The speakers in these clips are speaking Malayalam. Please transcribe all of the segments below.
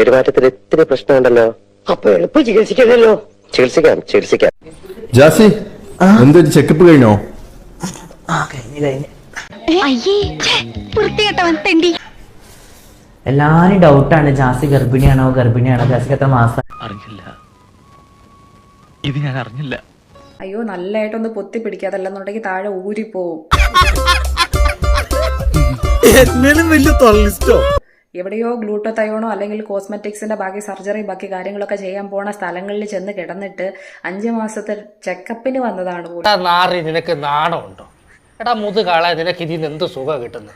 പെരുമാറ്റത്തിൽ ഇത്തിരി പ്രശ്നമുണ്ടല്ലോ. അപ്പൊ എളുപ്പം ചികിത്സിക്കണല്ലോ. ചികിത്സിക്കാം ചികിത്സിക്കാം. ജാസി എന്തൊരു ചെക്കപ്പ് കഴിഞ്ഞോ? അയ്യേ വൃത്തികെട്ടവൻ തെണ്ടി. എല്ലാരും ഡൗട്ടാണ്. ജാസി ഗർഭിണിയാണോ ഗർഭിണിയാണോ? ജാസിക്ക് എത്ര മാസം? അറിഞ്ഞില്ല. ഇത് ഞാൻ അറിഞ്ഞില്ല. അയ്യോ നല്ലതായിട്ടൊന്ന് പൊത്തി പിടിക്കാതല്ലെന്നുണ്ടെങ്കിൽ താഴെ ഊരിപ്പോവും. എവിടെയോ ഗ്ലൂട്ടോതയോണോ അല്ലെങ്കിൽ കോസ്മെറ്റിക്സിന്റെ ബാക്കി സർജറി ബാക്കി കാര്യങ്ങളൊക്കെ ചെയ്യാൻ പോണ സ്ഥലങ്ങളിൽ ചെന്ന് കിടന്നിട്ട് അഞ്ച് മാസത്തെ ചെക്കപ്പിന് വന്നതാണ് പോലും നാറി നിനക്ക് നാണമുണ്ടോ? എടാ മുതുകാളെ നിനക്ക് ഇതിൽ നിന്ന് എന്ത് സുഖം കിട്ടുന്നു?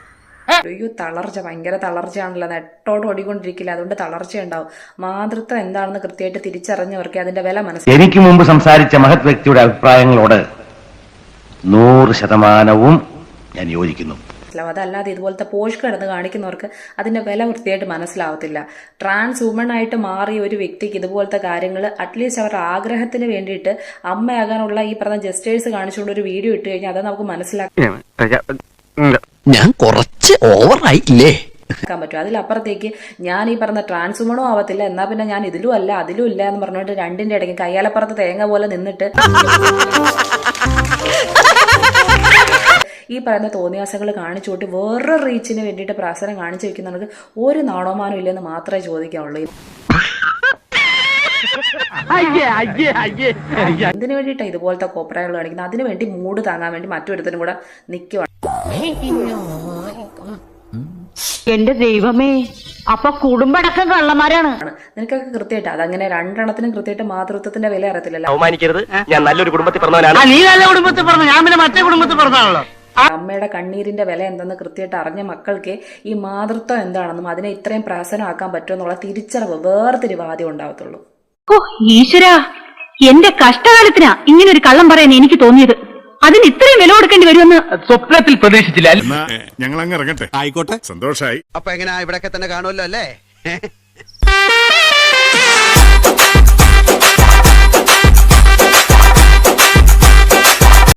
അയ്യോ തളർച്ച ഭയങ്കര തളർച്ചയാണല്ലോ. നെട്ടോട് ഓടിക്കൊണ്ടിരിക്കില്ല? അതുകൊണ്ട് തളർച്ച ഉണ്ടാവും മാതൃത്വം എന്താണെന്ന് കൃത്യമായിട്ട് തിരിച്ചറിഞ്ഞവർക്ക് അതിന്റെ വില മനസ്സിലായി എനിക്ക് മുമ്പ് സംസാരിച്ച മഹത് വ്യക്തിയുടെ അഭിപ്രായങ്ങളോട് നൂറ് ശതമാനവും ഞാൻ യോജിക്കുന്നു. അതല്ലാതെ ഇതുപോലത്തെ പോഷ് കിടന്ന് കാണിക്കുന്നവർക്ക് അതിന്റെ വില വൃത്തിയായിട്ട് മനസ്സിലാവത്തില്ല. ട്രാൻസ് വുമൺ ആയിട്ട് മാറിയ ഒരു വ്യക്തിക്ക് ഇതുപോലത്തെ കാര്യങ്ങൾ അറ്റ്ലീസ്റ്റ് അവരുടെ ആഗ്രഹത്തിന് വേണ്ടിയിട്ട് അമ്മയാകാനുള്ള ഈ പറഞ്ഞ ജസ്റ്റേഴ്സ് കാണിച്ചുകൊണ്ട് ഒരു വീഡിയോ ഇട്ട് കഴിഞ്ഞാൽ അത് നമുക്ക് മനസ്സിലാക്കാം ഞാൻ കുറച്ച് ഓവറായില്ലേ പറ്റും. അതിലപ്പുറത്തേക്ക് ഞാൻ ഈ പറഞ്ഞ ട്രാൻസ്ഫോമണോ ആവത്തില്ല. എന്നാ പിന്നെ ഞാൻ ഇതിലും അല്ല അതിലും ഇല്ല എന്ന് പറഞ്ഞിട്ട് രണ്ടിന്റെ ഇടയ്ക്ക് കയ്യാലപ്പുറത്ത് തേങ്ങ പോലെ നിന്നിട്ട് പറയുന്ന തോന്നിയാസങ്ങൾ കാണിച്ചുകൊണ്ട് വേറെ റീച്ചിന് വേണ്ടിയിട്ട് പ്രസരം കാണിച്ചു വെക്കുന്നവർക്ക് ഒരു നാണോമാനം ഇല്ലെന്ന് മാത്രമേ ചോദിക്കാവുള്ളൂ. എന്തിനു വേണ്ടിയിട്ടാണ് ഇതുപോലത്തെ കോപ്രായങ്ങൾ കാണിക്കുന്നത്? അതിനു വേണ്ടി മൂട് താങ്ങാൻ വേണ്ടി മറ്റൊരുത്തനും കൂടെ നിൽക്കുവാണ് എന്റെ ദൈവമേ അപ്പൊ കുടുംബടക്കം കള്ളന്മാരാണ്. നിനക്കൊക്കെ കൃത്യമായിട്ട് അതങ്ങനെ രണ്ടെണ്ണത്തിനും കൃത്യമായിട്ട് മാതൃത്വത്തിന്റെ വില അറിയത്തില്ലല്ലോ. അവമാനിക്കരുത്. ഞാൻ നല്ലൊരു കുടുംബത്തിൽ പറഞ്ഞവനാണ് നീ നല്ല കുടുംബത്തിൽ പറഞ്ഞു ഞാൻ പിന്നെ മറ്റേ കുടുംബത്തിൽ പറഞ്ഞാണല്ലോ അമ്മയുടെ കണ്ണീരിന്റെ വില എന്തെന്ന് കൃത്യമായിട്ട് അറിഞ്ഞ മക്കൾക്ക് ഈ മാതൃത്വം എന്താണെന്നും അതിനെ ഇത്രയും പ്രാസനമാക്കാൻ പറ്റുമെന്നുള്ള തിരിച്ചറിവ് വേർതിരിവ് ആദ്യം ഉണ്ടാവത്തുള്ളൂ. ഓ ഈശ്വര. എന്റെ കഷ്ടകാലത്തിനാ ഇങ്ങനെ ഒരു കള്ളം പറയാൻ എനിക്ക് തോന്നിയത്. അതിന് ഇത്രയും വില കൊടുക്കേണ്ടി വരുമെന്ന് സ്വപ്നത്തിൽ പ്രതീക്ഷിച്ചില്ല. ഞങ്ങൾ അങ്ങ് ഇറങ്ങട്ടെ. ആയിക്കോട്ടെ. സന്തോഷായി. അപ്പൊ എങ്ങനെയാ ഇവിടെ തന്നെ കാണുമല്ലോ അല്ലേ?